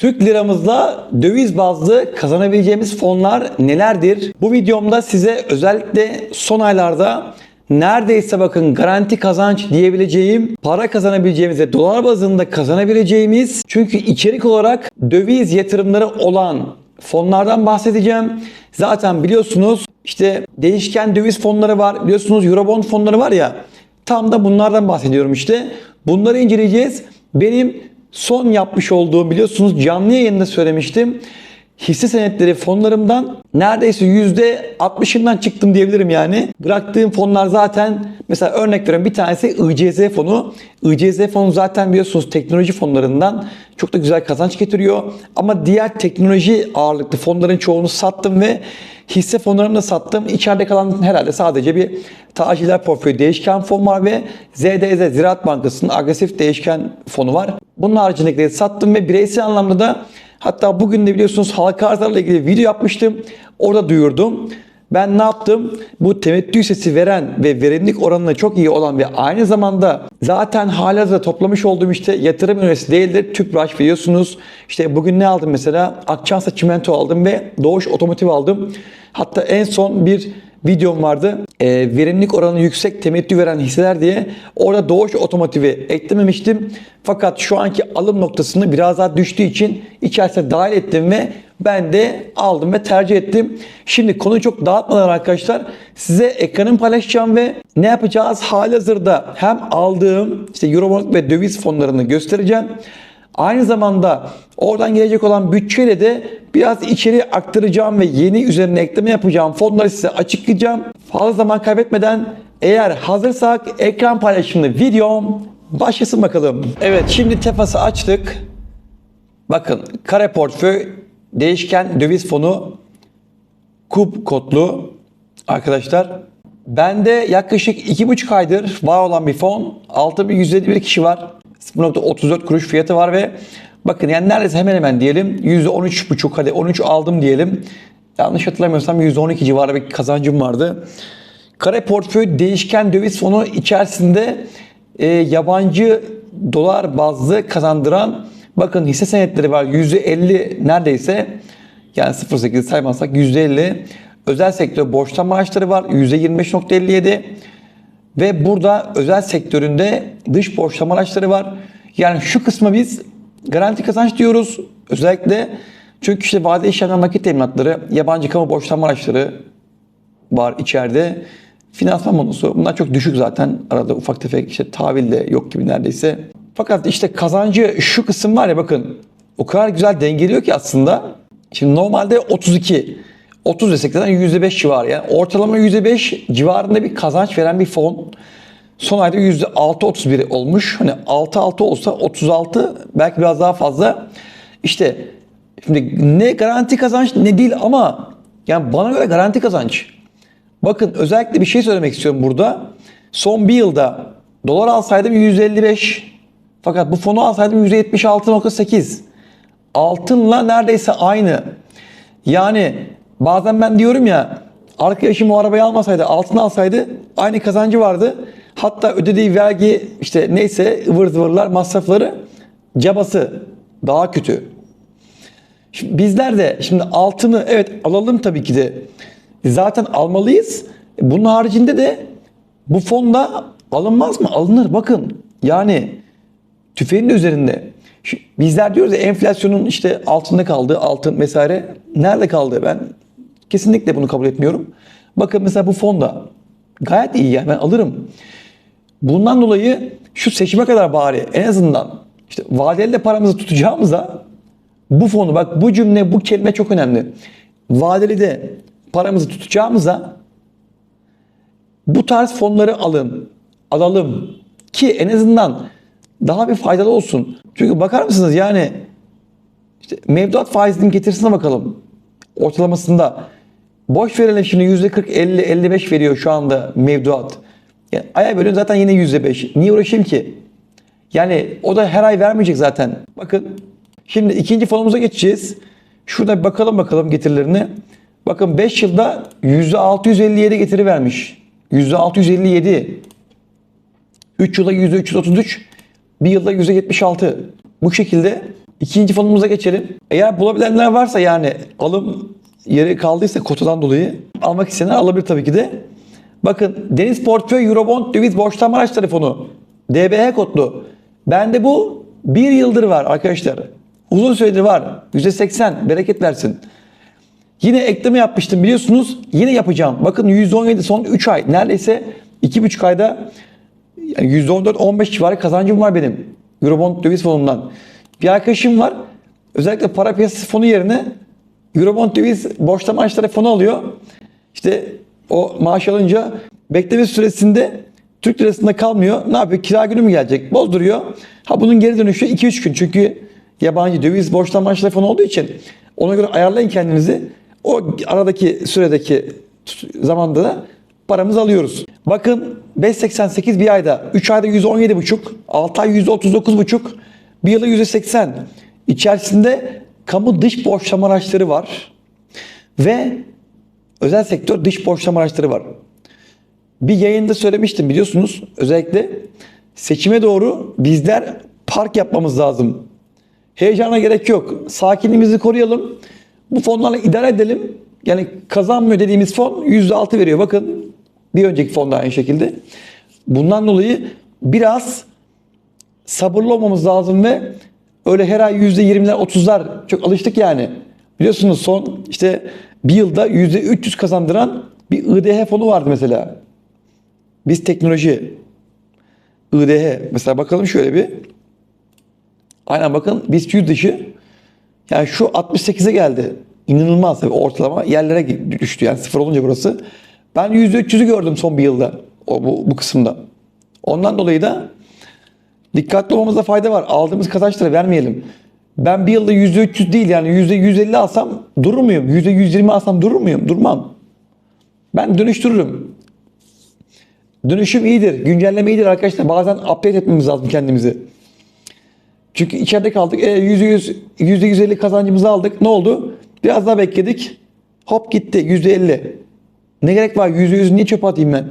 Türk liramızla döviz bazlı kazanabileceğimiz fonlar nelerdir? Bu videomda size özellikle son aylarda neredeyse bakın garanti kazanç diyebileceğim, para kazanabileceğimiz dolar bazında kazanabileceğimiz çünkü içerik olarak döviz yatırımları olan fonlardan bahsedeceğim. Zaten biliyorsunuz işte değişken döviz fonları var. Biliyorsunuz Eurobond fonları var ya. Tam da bunlardan bahsediyorum işte. Bunları inceleyeceğiz. Benim son yapmış olduğum biliyorsunuz canlı yayında söylemiştim. Hisse senetleri fonlarımdan neredeyse %60'ından çıktım diyebilirim yani. Bıraktığım fonlar zaten mesela örnek veriyorum bir tanesi ICZ fonu. ICZ fonu zaten biliyorsunuz teknoloji fonlarından çok da güzel kazanç getiriyor. Ama diğer teknoloji ağırlıklı fonların çoğunu sattım ve hisse fonlarını da sattım. İçeride kalan herhalde sadece bir tacirler portföyü değişken fon var ve ZDZ Ziraat Bankası'nın agresif değişken fonu var. Bunun haricindekileri sattım ve bireysel anlamda da hatta bugün de biliyorsunuz halka arzlarla ilgili video yapmıştım. Orada duyurdum. Ben ne yaptım? Bu temettü hissesi veren ve verimlilik oranına çok iyi olan ve aynı zamanda zaten halihazırda toplamış olduğum işte yatırım üniversitesi değildir. Tüpraş biliyorsunuz. İşte bugün ne aldım mesela? Akçansa çimento aldım ve Doğuş Otomotiv aldım. Hatta en son bir videom vardı. E, verimlilik oranı yüksek temettü veren hisseler diye. Orada Doğuş Otomotiv'i eklememiştim. Fakat şu anki alım noktasını biraz daha düştüğü için içerisine dahil ettim ve ben de aldım ve tercih ettim. Şimdi konuyu çok dağıtmadan arkadaşlar size ekranımı paylaşacağım ve ne yapacağız halihazırda hem aldığım işte Eurobond ve döviz fonlarını göstereceğim. Aynı zamanda oradan gelecek olan bütçeyle de biraz içeri aktaracağım ve yeni üzerine ekleme yapacağım fonları size açıklayacağım. Fazla zaman kaybetmeden eğer hazırsak ekran paylaşımlı videom başlasın bakalım. Evet şimdi Tefas'ı açtık. Bakın kare portföy değişken döviz fonu KUB kodlu arkadaşlar. Bende yaklaşık 2,5 aydır var olan bir fon. 6151 kişi var. 0.34 kuruş fiyatı var ve bakın yani neredeyse hemen hemen diyelim %13,5 hadi 13 aldım diyelim. Yanlış hatırlamıyorsam %12 civarı bir kazancım vardı. Kare portföy değişken döviz fonu içerisinde e, yabancı dolar bazlı kazandıran bakın hisse senetleri var. %50 neredeyse yani 0.8 saymazsak %50 özel sektör borçlanma araçları var. %25.57 ve burada özel sektöründe dış borçlama araçları var. Yani şu kısmı biz garanti kazanç diyoruz. Özellikle çünkü işte vade işlemler nakit teminatları, yabancı kamu borçlanma araçları var içeride. Finansman bonusu bunlar çok düşük zaten. Arada ufak tefek işte tahvil de yok gibi neredeyse. Fakat işte kazancı şu kısım var ya bakın o kadar güzel dengeliyor ki aslında. Şimdi normalde 32. 30 desek zaten %5 civarı yani ortalama %5 civarında bir kazanç veren bir fon. Son ayda %6.31 olmuş. Hani 6.6 olsa 36 belki biraz daha fazla. İşte şimdi ne garanti kazanç ne değil ama yani bana göre garanti kazanç. Bakın özellikle bir şey söylemek istiyorum burada. Son bir yılda dolar alsaydım %55 fakat bu fonu alsaydım %76.8. Altınla neredeyse aynı. Yani Bazen ben diyorum ya arkadaşım o arabayı almasaydı altına alsaydı aynı kazancı vardı. Hatta ödediği vergi işte neyse ıvır zıvırlar masrafları cabası daha kötü. Şimdi bizler de şimdi altını evet alalım tabii ki de zaten almalıyız. Bunun haricinde de bu fonda alınmaz mı? Alınır bakın. Yani tüfeğin de üzerinde. Bizler diyoruz ya enflasyonun işte altında kaldığı altın vesaire. Nerede kaldı? Ben Kesinlikle bunu kabul etmiyorum. Bakın mesela bu fonda gayet iyi yani ben alırım. Bundan dolayı şu seçime kadar bari en azından işte vadeli de paramızı tutacağımıza bu fonu bak bu cümle bu kelime çok önemli. Vadeli de paramızı tutacağımıza bu tarz fonları alın, alalım ki en azından daha bir faydalı olsun. Çünkü bakar mısınız yani işte mevduat faizinin getirisine bakalım. Ortalamasında Boş verelim şimdi %40, 50, 55 veriyor şu anda mevduat. Yani aya bölün zaten yine %5. Niye uğraşayım ki? Yani o da her ay vermeyecek zaten. Bakın şimdi ikinci fonumuza geçeceğiz. Şurada bir bakalım bakalım getirilerini. Bakın 5 yılda %657 getiri vermiş. %657. 3 yılda %333. 1 yılda %76. Bu şekilde İkinci fonumuza geçelim. Eğer bulabilenler varsa yani alım yeri kaldıysa kotadan dolayı almak isteyenler alabilir tabii ki de. Bakın Deniz Portföy Eurobond Döviz Borçlanma Araçları Fonu DBH kodlu. Bende bu bir yıldır var arkadaşlar. Uzun süredir var. %80 bereket versin. Yine ekleme yapmıştım biliyorsunuz. Yine yapacağım. Bakın %17 son 3 ay. Neredeyse 2,5 ayda yani %14-15 civarı kazancım var benim. Eurobond döviz fonundan. Bir arkadaşım var. Özellikle para piyasası fonu yerine Eurobond döviz borçlama araçları fonu alıyor. İşte o maaş alınca bekleme süresinde Türk lirasında kalmıyor. Ne yapıyor? Kira günü mü gelecek? Bozduruyor. Ha bunun geri dönüşü 2-3 gün. Çünkü yabancı döviz borçlama araçları fonu olduğu için ona göre ayarlayın kendinizi. O aradaki süredeki zamanda da paramızı alıyoruz. Bakın 5.88 bir ayda, 3 ayda %17,5, 6 ay %39,5, bir yılda %80. İçerisinde kamu dış borçlama araçları var ve özel sektör dış borçlama araçları var. Bir yayında söylemiştim biliyorsunuz. Özellikle seçime doğru bizler park yapmamız lazım. Heyecana gerek yok. Sakinliğimizi koruyalım. Bu fonlarla idare edelim. Yani kazanmıyor dediğimiz fon %6 veriyor. Bakın bir önceki fon da aynı şekilde. Bundan dolayı biraz sabırlı olmamız lazım ve öyle her ay %20'ler 30'lar çok alıştık yani. Biliyorsunuz son işte bir yılda %300 kazandıran bir IDH fonu vardı mesela. Biz teknoloji IDH mesela bakalım şöyle bir. Aynen bakın biz yüz dışı yani şu 68'e geldi. İnanılmaz tabii ortalama yerlere düştü yani sıfır olunca burası. Ben %300'ü gördüm son bir yılda o, bu, bu kısımda. Ondan dolayı da dikkatli olmamızda fayda var. Aldığımız kazançları vermeyelim. Ben bir yılda %300 değil yani %150 alsam durur muyum? %120 alsam durur muyum? Durmam. Ben dönüştürürüm. Dönüşüm iyidir. Güncelleme iyidir arkadaşlar. Bazen update etmemiz lazım kendimizi. Çünkü içeride kaldık. E, %100, %150 kazancımızı aldık. Ne oldu? Biraz daha bekledik. Hop gitti %50. Ne gerek var? %100 niye çöpe atayım ben?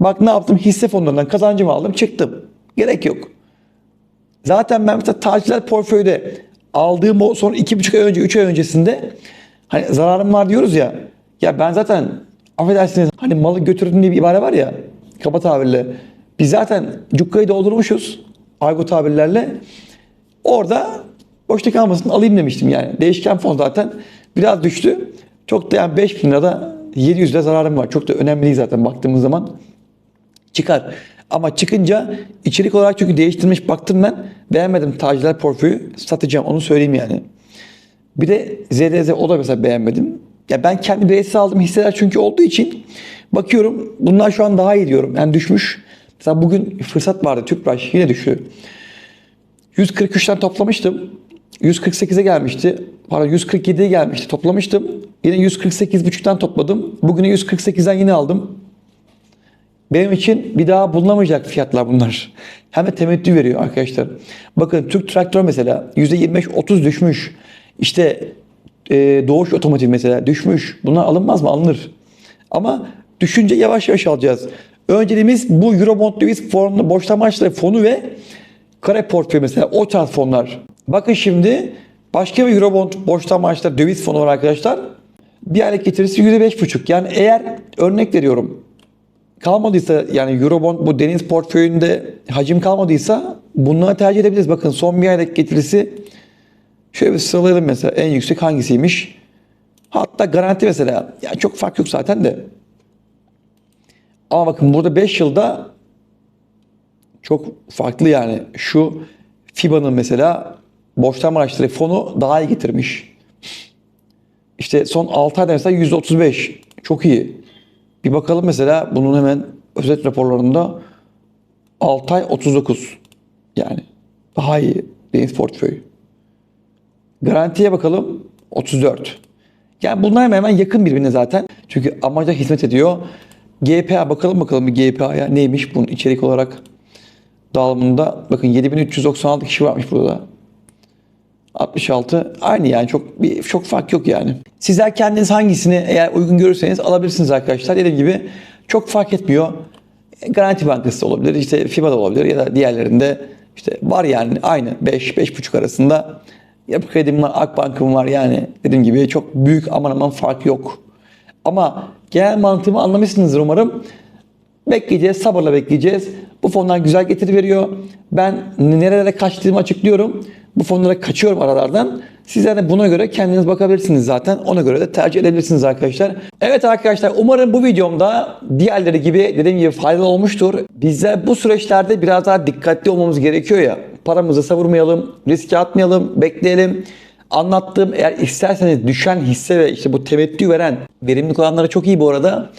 Bak ne yaptım? Hisse fonlarından kazancımı aldım çıktım. Gerek yok. Zaten ben mesela tacirler portföyde aldığım o son 2,5 ay önce 3 ay öncesinde hani zararım var diyoruz ya. Ya ben zaten affedersiniz hani malı götürdüm diye bir ibare var ya kaba tabirle. Biz zaten cukkayı doldurmuşuz argo tabirlerle. Orada boşta kalmasın alayım demiştim yani. Değişken fon zaten biraz düştü. Çok da yani 5 bin lirada 700 lira zararım var. Çok da önemli değil zaten baktığımız zaman. Çıkar. Ama çıkınca içerik olarak çünkü değiştirmiş baktım ben. Beğenmedim tacirler portföyü. Satacağım onu söyleyeyim yani. Bir de ZDZ o da mesela beğenmedim. Ya ben kendi bireysel aldığım hisseler çünkü olduğu için bakıyorum bunlar şu an daha iyi diyorum. Yani düşmüş. Mesela bugün fırsat vardı Tüpraş yine düştü. 143'ten toplamıştım. 148'e gelmişti. Pardon 147'ye gelmişti. Toplamıştım. Yine 148.5'ten topladım. Bugün 148'den yine aldım. Benim için bir daha bulunamayacak fiyatlar bunlar. Hem de temettü veriyor arkadaşlar. Bakın Türk Traktör mesela %25-30 düşmüş. İşte e, Doğuş Otomotiv mesela düşmüş. Bunlar alınmaz mı? Alınır. Ama düşünce yavaş yavaş alacağız. Önceliğimiz bu Eurobond döviz fonu, borçlama amaçları fonu ve kare portföy mesela o tarz fonlar. Bakın şimdi başka bir Eurobond borçlama amaçları döviz fonu var arkadaşlar. Bir aylık getirisi %5,5. Yani eğer örnek veriyorum kalmadıysa yani Eurobond bu deniz portföyünde hacim kalmadıysa bunları tercih edebiliriz. Bakın son bir aylık getirisi şöyle bir sıralayalım mesela en yüksek hangisiymiş? Hatta garanti mesela. Ya çok fark yok zaten de. Ama bakın burada 5 yılda çok farklı yani. Şu FIBA'nın mesela borçlanma araçları fonu daha iyi getirmiş. İşte son 6 ayda mesela %35. Çok iyi. Bir bakalım mesela bunun hemen özet raporlarında 6 ay 39. Yani daha iyi deniz portföy. Garantiye bakalım 34. Yani bunlar hemen hemen yakın birbirine zaten. Çünkü amaca hizmet ediyor. GPA bakalım bakalım bir GPA'ya neymiş bunun içerik olarak dağılımında. Bakın 7396 kişi varmış burada. 66 aynı yani çok bir çok fark yok yani. Sizler kendiniz hangisini eğer uygun görürseniz alabilirsiniz arkadaşlar. Dediğim gibi çok fark etmiyor. Garanti Bankası olabilir, işte FIBA da olabilir ya da diğerlerinde İşte var yani aynı 5-5,5 arasında. Yapı kredim var, Akbank'ım var yani dediğim gibi çok büyük aman aman fark yok. Ama genel mantığımı anlamışsınızdır umarım. Bekleyeceğiz, sabırla bekleyeceğiz. Bu fonlar güzel getiri veriyor. Ben nerelere kaçtığımı açıklıyorum. Bu fonlara kaçıyorum aralardan. Sizler de buna göre kendiniz bakabilirsiniz zaten. Ona göre de tercih edebilirsiniz arkadaşlar. Evet arkadaşlar umarım bu videomda diğerleri gibi dediğim gibi faydalı olmuştur. Bizler bu süreçlerde biraz daha dikkatli olmamız gerekiyor ya. Paramızı savurmayalım, riske atmayalım, bekleyelim. Anlattığım eğer isterseniz düşen hisse ve işte bu temettü veren verimlilik olanları çok iyi bu arada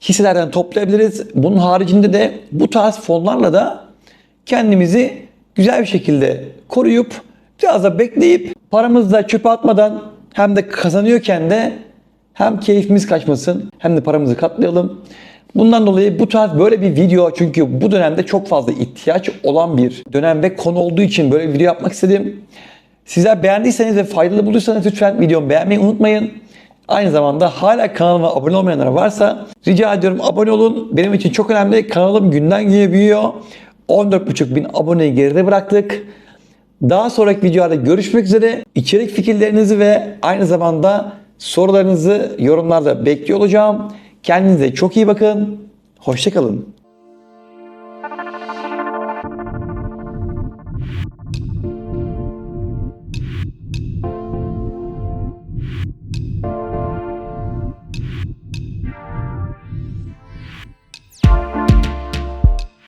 hisselerden toplayabiliriz. Bunun haricinde de bu tarz fonlarla da kendimizi güzel bir şekilde koruyup biraz da bekleyip paramızı da çöpe atmadan hem de kazanıyorken de hem keyfimiz kaçmasın hem de paramızı katlayalım. Bundan dolayı bu tarz böyle bir video çünkü bu dönemde çok fazla ihtiyaç olan bir dönem ve konu olduğu için böyle bir video yapmak istedim. Sizler beğendiyseniz ve faydalı bulduysanız lütfen videomu beğenmeyi unutmayın. Aynı zamanda hala kanalıma abone olmayanlar varsa rica ediyorum abone olun. Benim için çok önemli. Kanalım günden güne büyüyor. 14,5 bin aboneyi geride bıraktık. Daha sonraki videolarda görüşmek üzere. İçerik fikirlerinizi ve aynı zamanda sorularınızı yorumlarda bekliyor olacağım. Kendinize çok iyi bakın. Hoşçakalın.